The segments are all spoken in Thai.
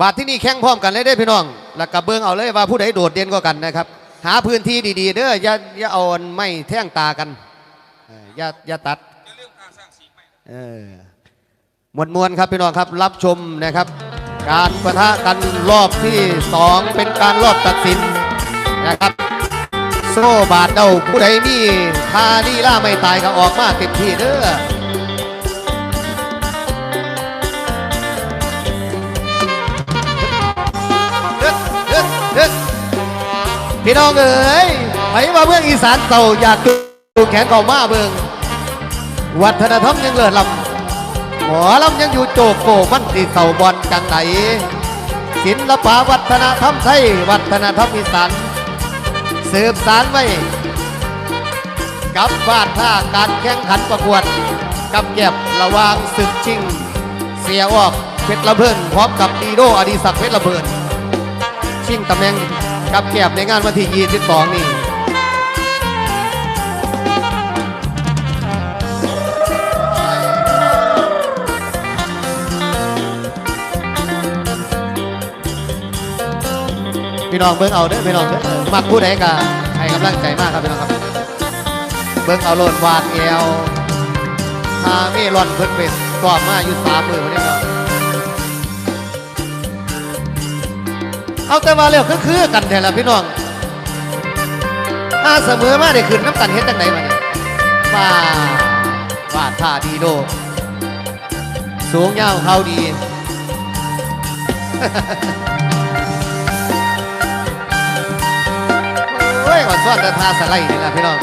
บาทที่นี่แข่งพร้อมกันเลยได้พี่น้อง แล้วก็เบิ่งเอาเลยว่าผู้ใดโดดเด่นกว่ากันนะครับ หาพื้นที่ดีๆ เด้ออย่าอย่าเอาไม่แท่งตากันอย่าอย่าตัดเออมวลมวลครับพี่น้องครับรับชมนะครับ การประทะกันรอบที่สองเป็นการรอบตัดสินนะครับโซ่บาดเดาผู้ใดมีทาลีล่าไม่ตายก็ออกมาเต็มที่เด้อ พี่น้องเอ๋ยไปมาเมืองอีสานเต่าอยากดูแขนเก่ามาเบิงวัฒนธรรมยังเลิศลำหมอลำยังอยู่โจกโกมันติเสาบอลจังไหนศิลปะวัฒนธรรมไทยวัฒนธรรมอีสานสืบสานไว้กับวาดท่าการแข่งขันประกวดกับแก็บระวางศึกชิง เสียออกเพชรละเพิ่นพร้อมกับดีโดอดีศักดิ์เพชรละเพิ่นชิงตำแหน่ง กับแก็บในงานวันที่22นี่พี่น้องเบิ่งเอาเด้อพี่น้องเด้อมักผู้ใดก็ให้กำลังใจมากครับพี่น้องครับ เบิ่งเอาโลดวานแอวพาเมลอนเพิ่นเป็นกอบมาอยู่สามมือวันนี้เนา เอาแต่ว่าเร็วคือคือกันแท้ละพี่น้องถ้าเสมอมาได้ขึ้นน้ำกันเฮ็ดจังไดมาเนี่ยว่าว่าท่าดีโด สูงยาวเขาดีโอ้ยวันซ้อนแต่ท่าสไลด์นี่ละพี่น้อง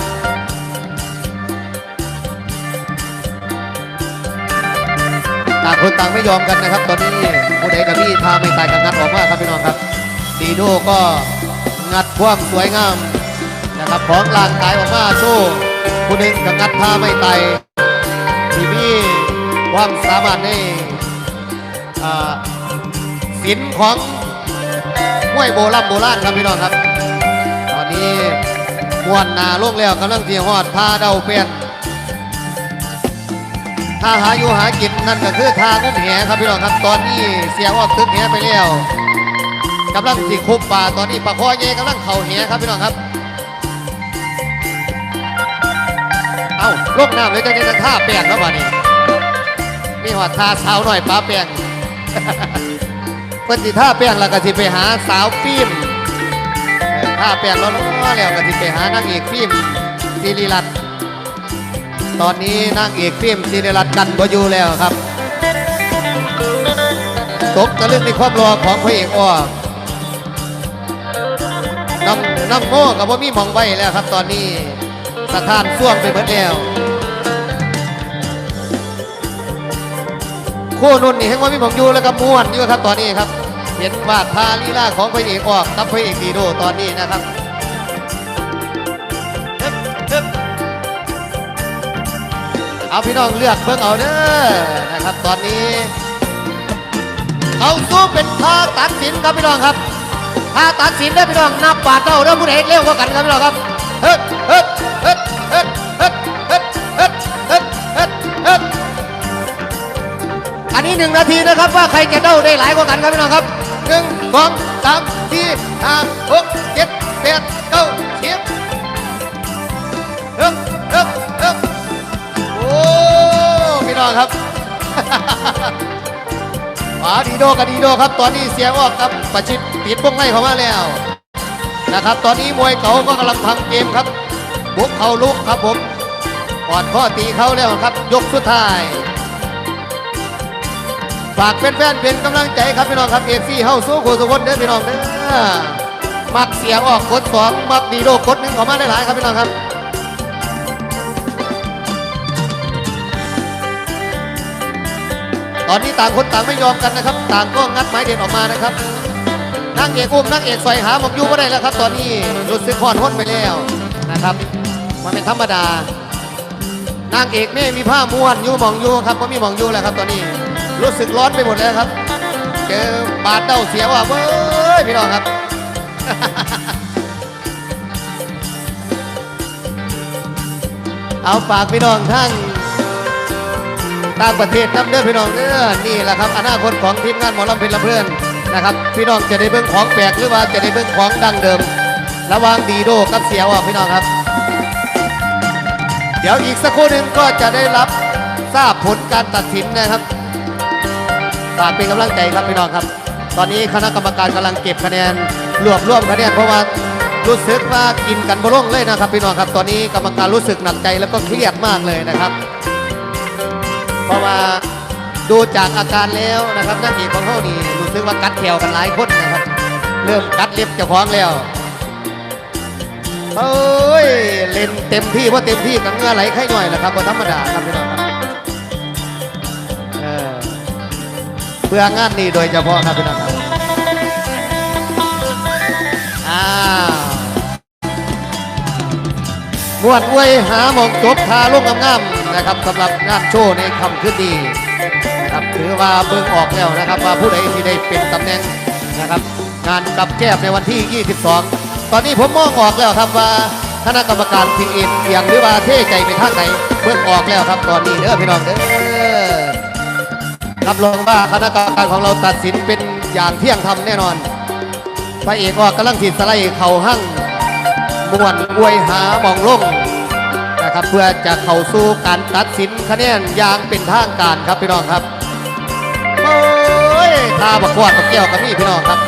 ต่างคนต่างไม่ยอมกันนะครับ ตอนนี้ผู้ใดกับพี่ทาไม่ตายกันงัดออกมาครับพี่น้องครับ ดีโดก็งัดความสวยงามนะครับของร่างกายออกมาสู้ผู้หนึ่งกับงัดท่าไม่ไตที่มีความสามารถในศิลป์ของมวยโบราณโบราณครับพี่น้องครับ ตอนนี้มวนนาลงแล้วกำลังเสียหอดท่าเดาเปลี่ยนถ้าหาอยู่หากินนั่นก็คือทางงุ้มแหครับพี่น้องครับ ตอนนี้เสียออกตึกแหไปแล้ว กำลังสิคุบป่าตอนนี้ปลาคอเยกำลังเข่าแหครับพี่น้องครับ เอาลงน้ำเลยจะจะท่าแป้งแล้ววะนี่มีหัวทาสาวหน่อยป้าแป้งเพิ่นสิท่าแป้งแล้วก็สิไปหาสาวฟิล์มเออท่าแป้งแล้วแล้วก็สิไปหานางเอกฟิล์มศิริรัตน์ตอนนี้นางเอกฟิล์มศิริรัตน์กันบ่อยู่แล้วครับตกตะลึงในความรอของพระเอกอ้อ น้ำน้ำโง่กับว่ามีมองไว้แล้วครับตอนนี้สถานส่วงไปหมดแล้วคู่นุ่นนี่เห็นว่ามีมองอยู่แล้วก็ม้วนอยู่ครับตอนนี้ครับ เห็นวาดทาลีลาของพระเอกออกกับพระเอกดีโดตอนนี้นะครับฮึบฮึบเอาพี่น้องเลือกเบิ่งเอาเด้อนะครับ ตอนนี้ เอาสู้เป็นทาตัดสินครับพี่น้องครับ ท่าตัดสินได้อพี่น้องนับบาทเท่าเด้อผู้ใดเร็วกว่ากันครับพี่น้องครับเฮ็ดเฮ็ดเฮ็ดเฮ็ดเฮ็ดเฮ็ดเฮ็ดเฮ็ดเฮ็ดเฮ็ดอันนี้หนึ่งนาทีนะครับว่าใครจะเด้าได้หลายกว่ากันครับพี่น้องครับหนึ่งสองสามสี่ห้าหกเจ็ดแปดเก้าสิบเฮ้ยเฮ้ยเฮ้ยโอ้พี่น้องครับหมาดีโดกับดีโดครับ ตอนนี้เสียงออกครับประชิด ปิดวงไล่เข้ามาแล้ว นะครับ ตอนนี้มวยเก่าก็กำลังทำเกมครับบุกเขาลุกครับผมกอดข้อตีเขาแล้วครับ ยกสุดท้าย ฝากแฟนๆเป็นกำลังใจครับพี่น้องครับเอฟซีเฮาสู้โคู่สุคนเด้อพี่น้องเด้อมักเสียงออกกดสองมักดีโดกดหนึ่งข้ามาได้หลายครับพี่น้องครับตอนนี้ต่างคนต่างไม่ยอมกันนะครับ ต่างก็งัดไม้เด็ดออกมานะครับ นางเอกอุ้มนางเอกใส่หาผมอยู่ไม่ได้แล้วครับ ตอนนี้รู้สึกหอนห้นไปแล้วนะครับมันเป็นธรรมดานางเอกนี่มีผ้าม้วนอยู่หมองอยู่ครับก็มีหมองอยู่แล้วครับตอนนี้ รู้สึกร้อนไปหมดแล้วครับเจอบาดเด้าเสียว่าเว้ยพี่น้องครับเอาฝากพี่น้องทั้งต่างประเทศน้ำเด้อพี่น้องเด้อนี่แหละครับอนาคตของทีมงานหมอลำเพลินลำเพลิน นะครับพี่น้องจะได้เบิ่งของแปลกหรือว่าจะได้เบิ่งของดั้งเดิม ระหว่างดีโดกับเสียวอะพี่น้องครับ เดี๋ยวอีกสักครู่หนึ่งก็จะได้รับทราบผลการตัดสินนะครับฝากเป็นกำลังใจครับพี่น้องครับ ตอนนี้คณะกรรมการกำลังเก็บคะแนนรวบรวมคะแนนเพราะว่ารู้สึกว่ากินกันบ่ลงเลยนะครับพี่น้องครับ ตอนนี้กรรมการรู้สึกหนักใจแล้วก็เครียดมากเลยนะครับ เพราะว่า ดูจากอาการแล้วนะครับนักเอกของเขานี่รู้สึกว่ากัดแขวกันหลายคนนะครับ เริ่มกัดเล็บเจ้าของแล้วเฮ้ยเล่นเต็มที่ว่าะเต็มที่กับเงื่อไหลไข้หน่อยแหละครับบ่ธรรมดาครับพี่น้องครับเออเพื่องานนี้โดยเฉพาะครับพี่น้องครับอ้าวมวนอวยหาหมองจบทาลงงามๆนะครับสำหรับงานโชว์ในคำขึ้นดี นะครับถือว่าเบิ่งออกแล้วนะครับ ว่าผู้ใดที่ได้เป็นตำแหน่งนะครับ งานกับแก้มในวันที่ 22 ตอนนี้ผมมองออกแล้วครับว่าคณะกรรมการทีเอ็นเอียงหรือว่าเท่ใจไปทางไหนเบิ่งออกแล้วครับตอนนี้เด้อพี่น้องเด้อรับรองว่าคณะกรรมการของเราตัดสินเป็นอย่างเที่ยงธรรมแน่นอนพระเอกออกกำลังสิสไลด์เข่าหั่งมวนอวยหามองลงนะครับเพื่อจะเข้าสู่การตัดสินคะแนนอย่างเป็นทางการครับพี่น้องครับ โอ้ยตาบักขวดบักแก้วกับนี่พี่น้องครับ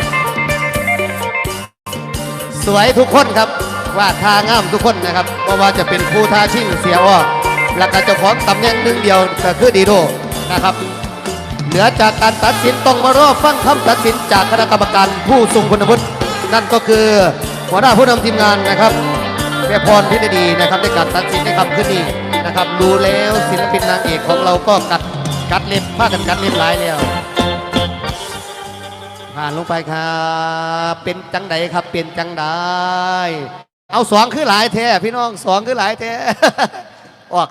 สวยทุกคนครับวาดทางามทุกคนนะครับเพราะว่าจะเป็นผู้ท้าชิงเสียออกและก็เจ้าของตำแหน่งหนึ่งเดียวก็คือดีโดนะครับ เหนือจากการตัดสินต้องมารอฟังคำตัดสินจากคณะกรรมการผู้ทรงคุณวุฒินั่นก็คือหัวหน้าผู้นำทีมงานนะครับแม่พรพิรดีนะครับในการตัดสินในคำขึ้นนี้นะครับ ดูแล้วศิลปินนางเอกของเราก็กัด กัดเล็บพากันกัดเล็บหลายแล้วผ่านลงไปครับเป็นจังใดครับ เป็นจังใดเอาสองคือหลายแท้พี่น้องสองคือหลายแท้ออก